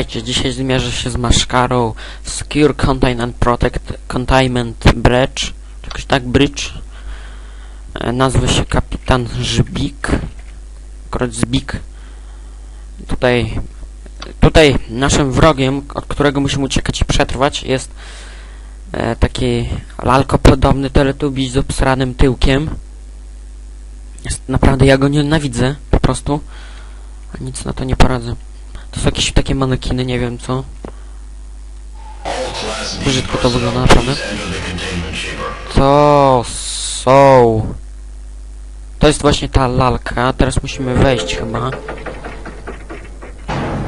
Witajcie, dzisiaj zmierzę się z maszkarą Secure Containment Protect Containment Bridge, jakoś tak, Bridge. E, Nazwę się Kapitan Żbik, akurat Zbik. Tutaj, tutaj naszym wrogiem, od którego musimy uciekać i przetrwać, jest e, taki lalkopodobny teletubiś z obsranym tyłkiem. Jest naprawdę, ja go nienawidzę, po prostu. Nic na to nie poradzę. To są jakieś takie manekiny, nie wiem co. Brzydko to wygląda naprawdę. To są... To jest właśnie ta lalka. Teraz musimy wejść chyba.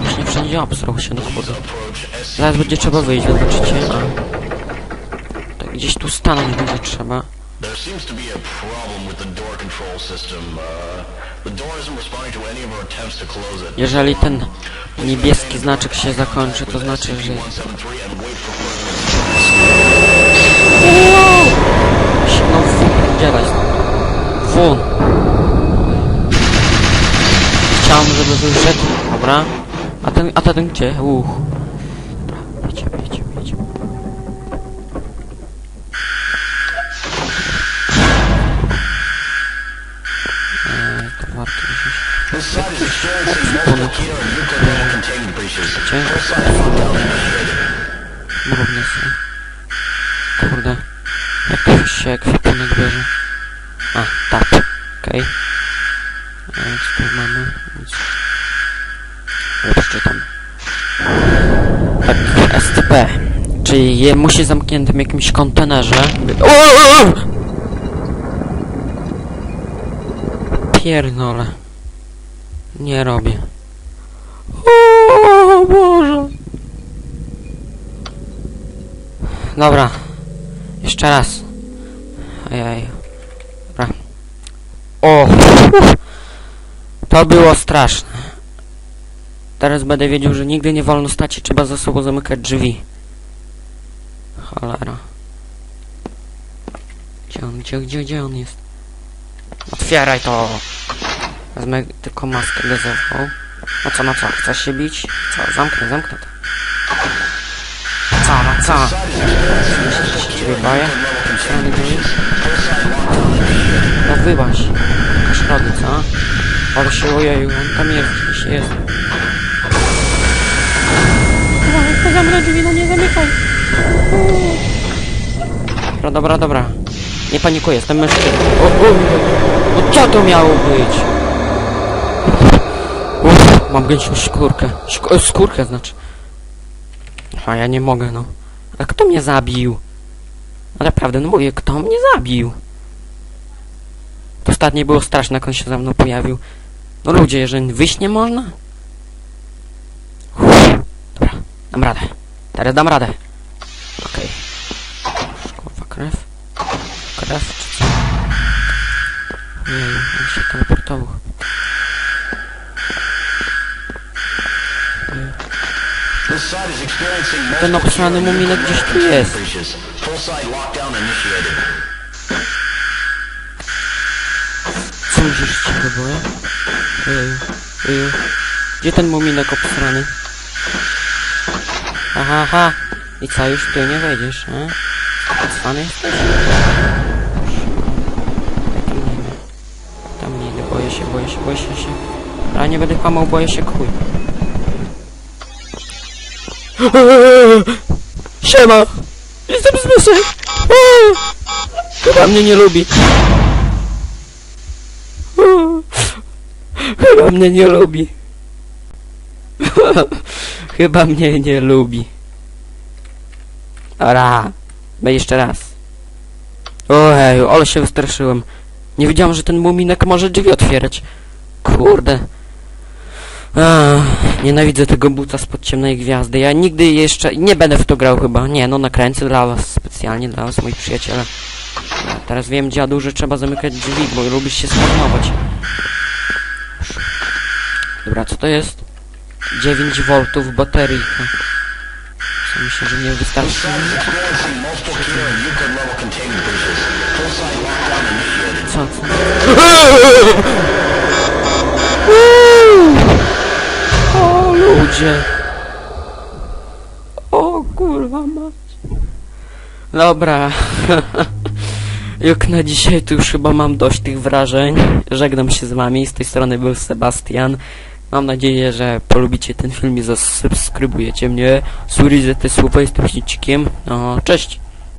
Właśnie wszędzie obsrał się do chodu. Zaraz będzie trzeba wyjść, zobaczycie. A. Tak gdzieś tu stanąć będzie trzeba. There seems to be a problem with the door control system. Uh, the door isn't responding to any of our attempts to close it. Jeżeli ten niebieski znaczek się zakończy, to znaczy, że... 173 and wait for się no wypierdzielać Wun. Chciałem, żeby wyszedł. Dobra. A ten, a ten gdzie? Uch. Lockdown initiated. Mrówny są. Kurde. Jak się ekwipunek bierze? A, tap. Okej. Okay. Co tu mamy? Nic. Już czytam. Tak, STP. Czyli je musi zamkniętym jakimś kontenerze. Pierdolę. Nie robię. Boże. Dobra. Jeszcze raz. Ojej. Dobra. O! To było straszne. Teraz będę wiedział, że nigdy nie wolno stać i trzeba za sobą zamykać drzwi. Cholera. Gdzie on, gdzie, gdzie, gdzie on jest? Otwieraj to! Wezmę tylko maskę gazową. No co, no co, chcesz się bić? Co, zamknę, zamknę to. Co, no co? Myślisz, że się ciebie? No wyłaź. Jakaś rody, co? Ale się ojeju, on tam jest, gdzieś jest. Dawaj, zamknę drzwi, no nie zamykaj. Dobra, dobra, dobra. Nie panikuję, jestem mężczyzną. O, o, no co to miało być? Mam gęsią skórkę. Szk skórkę znaczy. A ja nie mogę, no. A kto mnie zabił? Naprawdę, no mówię, kto mnie zabił? To ostatnie było straszne, jak on się za mną pojawił. No ludzie, jeżeli wyjść nie można? Uff, dobra, dam radę. Teraz dam radę. Okej. Okay. Kurwa, krew. Krew, czy co? Nie, on się teleportował. Ten obsrany and muminek gdzieś tu jest. Co myślisz, cicho boję? Eju, eju. Gdzie ten muminek obsrany? Aha, aha. I co, już tu nie wejdziesz, a? Cwany jesteś? Tam nie idę. Nie boję się, boję się, boję się. Ale nie będę kłamał, boję się kuj. Siema! Jestem Zmysek! Chyba mnie nie lubi. Chyba mnie nie lubi. Chyba mnie nie lubi. Ora. Będę jeszcze raz. Ojej, ale się wystraszyłem. Nie wiedziałem, że ten muminek może drzwi otwierać. Kurde. Ach, nienawidzę tego buta spod ciemnej gwiazdy. Ja nigdy jeszcze nie będę w to grał chyba. Nie, no nakręcę dla was, specjalnie dla was, moi przyjaciele. Teraz wiem, dziadu, że trzeba zamykać drzwi, bo lubisz się skamować. Dobra, co to jest? 9 V bateryjka. Co myślę, że nie wystarczy? This site ludzie. O kurwa mać. Dobra. Jak na dzisiaj to już chyba mam dość tych wrażeń. Żegnam się z wami. Z tej strony był Sebastian. Mam nadzieję, że polubicie ten film i zasubskrybujecie mnie. Suri, że te słowo jestem No, cześć!